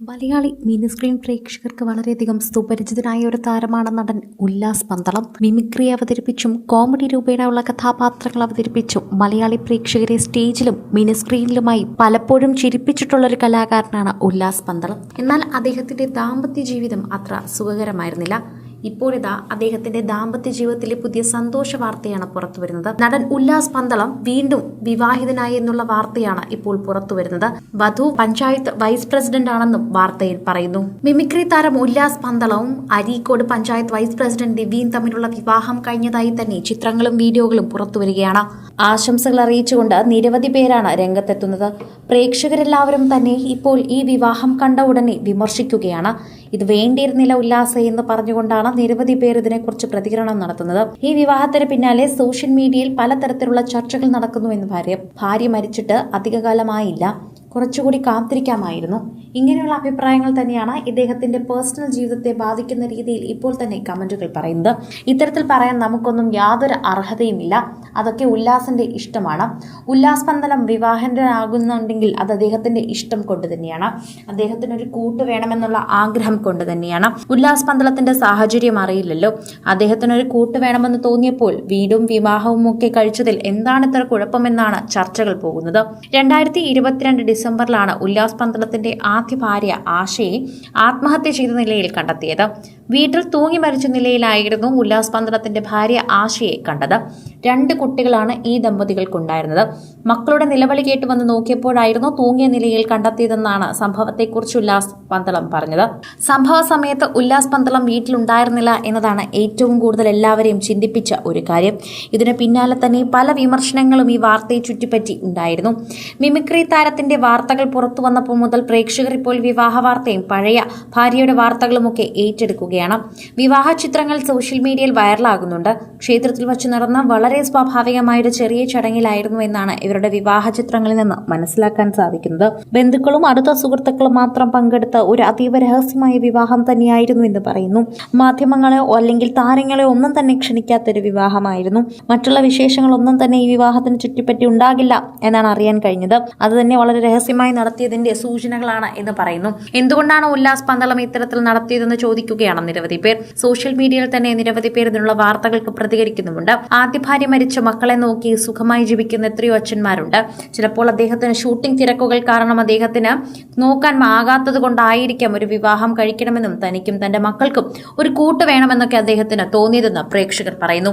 Malayali mini screen പ്രേക്ഷകർക്ക് വളരെയധികം സുപരിചിതനായ ഒരു താരമാണ് നടൻ ഉല്ലാസ് പന്തളം. മിമിക്രി അവതരിപ്പിച്ചും കോമഡി രൂപേണയുള്ള കഥാപാത്രങ്ങൾ അവതരിപ്പിച്ചും മലയാളി പ്രേക്ഷകരെ സ്റ്റേജിലും മിനി സ്ക്രീനിലുമായി പലപ്പോഴും ചിരിപ്പിച്ചിട്ടുള്ള ഒരു കലാകാരനാണ് ഉല്ലാസ് പന്തളം. എന്നാൽ അദ്ദേഹത്തിന്റെ ദാമ്പത്യ ജീവിതം അത്ര സുഖകരമായിരുന്നില്ല. ഇപ്പോഴിതാ അദ്ദേഹത്തിന്റെ ദാമ്പത്യ ജീവിതത്തിലെ പുതിയ സന്തോഷ വാർത്തയാണ് പുറത്തുവരുന്നത്. നടൻ ഉല്ലാസ് പന്തളം വീണ്ടും വിവാഹിതനായി എന്നുള്ള വാർത്തയാണ് ഇപ്പോൾ പുറത്തുവരുന്നത്. വധു പഞ്ചായത്ത് വൈസ് പ്രസിഡന്റ് ആണെന്നും വാർത്തയിൽ പറയുന്നു. മിമിക്രി താരം ഉല്ലാസ് പന്തളവും അരീക്കോട് പഞ്ചായത്ത് വൈസ് പ്രസിഡന്റ് ദിവ്യയും തമ്മിലുള്ള വിവാഹം കഴിഞ്ഞതായി തന്നെ ചിത്രങ്ങളും വീഡിയോകളും പുറത്തുവരികയാണ്. ആശംസകൾ അറിയിച്ചുകൊണ്ട് നിരവധി പേരാണ് രംഗത്തെത്തുന്നത്. പ്രേക്ഷകരെല്ലാവരും തന്നെ ഇപ്പോൾ ഈ വിവാഹം കണ്ട ഉടനെ വിമർശിക്കുകയാണ്. ഇത് വേണ്ടിയിരുന്നില്ല ഉല്ലാസ എന്ന് പറഞ്ഞുകൊണ്ടാണ് നിരവധി പേർ ഇതിനെക്കുറിച്ച് പ്രതികരണം നടത്തുന്നത്. ഈ വിവാഹത്തിന് പിന്നാലെ സോഷ്യൽ മീഡിയയിൽ പലതരത്തിലുള്ള ചർച്ചകൾ നടക്കുന്നു എന്ന് ഭാര്യ ഭാര്യ മരിച്ചിട്ട് അധികകാലമായില്ല. കുറച്ചുകൂടി കാത്തിരിക്കാമായിരുന്നു. ഇങ്ങനെയുള്ള അഭിപ്രായങ്ങൾ തന്നെയാണ് ഇദ്ദേഹത്തിന്റെ പേഴ്സണൽ ജീവിതത്തെ ബാധിക്കുന്ന രീതിയിൽ ഇപ്പോൾ തന്നെ കമന്റുകൾ പറയുന്നത്. ഇത്തരത്തിൽ പറയാൻ നമുക്കൊന്നും യാതൊരു അർഹതയുമില്ല. അതൊക്കെ ഉല്ലാസിന്റെ ഇഷ്ടമാണ്. ഉല്ലാസ് പന്തലം വിവാഹനാകുന്നുണ്ടെങ്കിൽ അത് അദ്ദേഹത്തിന്റെ ഇഷ്ടം കൊണ്ട് തന്നെയാണ്. അദ്ദേഹത്തിന് ഒരു കൂട്ട് വേണമെന്നുള്ള ആഗ്രഹം കൊണ്ട് തന്നെയാണ്. ഉല്ലാസ് പന്തളത്തിന്റെ സാഹചര്യം അറിയില്ലല്ലോ. അദ്ദേഹത്തിന് ഒരു കൂട്ട് വേണമെന്ന് തോന്നിയപ്പോൾ വീടും വിവാഹവും ഒക്കെ കഴിച്ചതിൽ എന്താണ് ഇത്ര കുഴപ്പമെന്നാണ് ചർച്ചകൾ പോകുന്നത്. രണ്ടായിരത്തി ഇരുപത്തിരണ്ട് ഡിസംബറിലാണ് ഉല്ലാസ് പന്തളത്തിന്റെ ആദ്യ ഭാര്യ ആശയെ ആത്മഹത്യ ചെയ്ത നിലയിൽ കണ്ടെത്തിയത്. വീട്ടിൽ തൂങ്ങി മരിച്ച നിലയിലായിരുന്നു ഉല്ലാസ് പന്തളത്തിന്റെ ഭാര്യ ആശയെ കണ്ടത്. രണ്ട് കുട്ടികളാണ് ഈ ദമ്പതികൾക്കുണ്ടായിരുന്നത്. മക്കളുടെ നിലവിളി കേട്ട് വന്ന് നോക്കിയപ്പോഴായിരുന്നു തൂങ്ങിയ നിലയിൽ കണ്ടെത്തിയതെന്നാണ് സംഭവത്തെക്കുറിച്ച് ഉല്ലാസ് പന്തളം പറഞ്ഞത്. സംഭവ സമയത്ത് ഉല്ലാസ് പന്തളം വീട്ടിലുണ്ടായിരുന്നില്ല എന്നതാണ് ഏറ്റവും കൂടുതൽ എല്ലാവരെയും ചിന്തിപ്പിച്ച ഒരു കാര്യം. ഇതിന് പിന്നാലെ തന്നെ പല വിമർശനങ്ങളും ഈ വാർത്തയെ ചുറ്റിപ്പറ്റി ഉണ്ടായിരുന്നു. മിമിക്രി താരത്തിന്റെ വാർത്തകൾ പുറത്തു വന്നപ്പോൾ മുതൽ പ്രേക്ഷകർ ഇപ്പോൾ വിവാഹ വാർത്തയും പഴയ ഭാര്യയുടെ വാർത്തകളുമൊക്കെ ഏറ്റെടുക്കുകയാണ്. വിവാഹ ചിത്രങ്ങൾ സോഷ്യൽ മീഡിയയിൽ വൈറലാകുന്നുണ്ട്. ക്ഷേത്രത്തിൽ വച്ച് നടന്ന വളരെ സ്വാഭാവികമായൊരു ചെറിയ ചടങ്ങിലായിരുന്നു എന്നാണ് ഇവരുടെ വിവാഹ ചിത്രങ്ങളിൽ നിന്ന് മനസ്സിലാക്കാൻ സാധിക്കുന്നത്. ബന്ധുക്കളും അടുത്ത സുഹൃത്തുക്കളും മാത്രം പങ്കെടുത്ത ഒരു അതീവ രഹസ്യമായ വിവാഹം തന്നെയായിരുന്നു എന്ന് പറയുന്നു. മാധ്യമങ്ങളെയോ അല്ലെങ്കിൽ താരങ്ങളെയോ ഒന്നും തന്നെ ക്ഷണിക്കാത്ത ഒരു വിവാഹമായിരുന്നു. മറ്റുള്ള വിശേഷങ്ങളൊന്നും തന്നെ ഈ വിവാഹത്തിന് ചുറ്റിപ്പറ്റി ഉണ്ടാകില്ല എന്നാണ് അറിയാൻ കഴിഞ്ഞത്. അത് തന്നെ വളരെ രഹസ്യമായി നടത്തിയതിന്റെ സൂചനകളാണ് എന്ന് പറയുന്നു. എന്തുകൊണ്ടാണ് ഉല്ലാസ് പന്തളം ഇത്തരത്തിൽ നടത്തിയതെന്ന് ചോദിക്കുകയാണ് നിരവധി പേർ. സോഷ്യൽ മീഡിയയിൽ തന്നെ നിരവധി പേർ ഇതിനുള്ള വാർത്തകൾക്ക് പ്രതികരിക്കുന്നുമുണ്ട്. ആദ്യ ഭാര്യ മരിച്ച മക്കളെ നോക്കി സുഖമായി ജീവിക്കുന്ന എത്രയോ അച്ഛന്മാരുണ്ട്. ചിലപ്പോൾ അദ്ദേഹത്തിന് ഷൂട്ടിംഗ് തിരക്കുകൾ കാരണം അദ്ദേഹത്തിന് നോക്കാൻ ആകാത്തത് കൊണ്ടായിരിക്കാം ഒരു വിവാഹം കഴിക്കണമെന്നും തനിക്കും തന്റെ മക്കൾക്കും ഒരു കൂട്ട് വേണമെന്നൊക്കെ അദ്ദേഹത്തിന് തോന്നിയതെന്ന് പ്രേക്ഷകർ പറയുന്നു.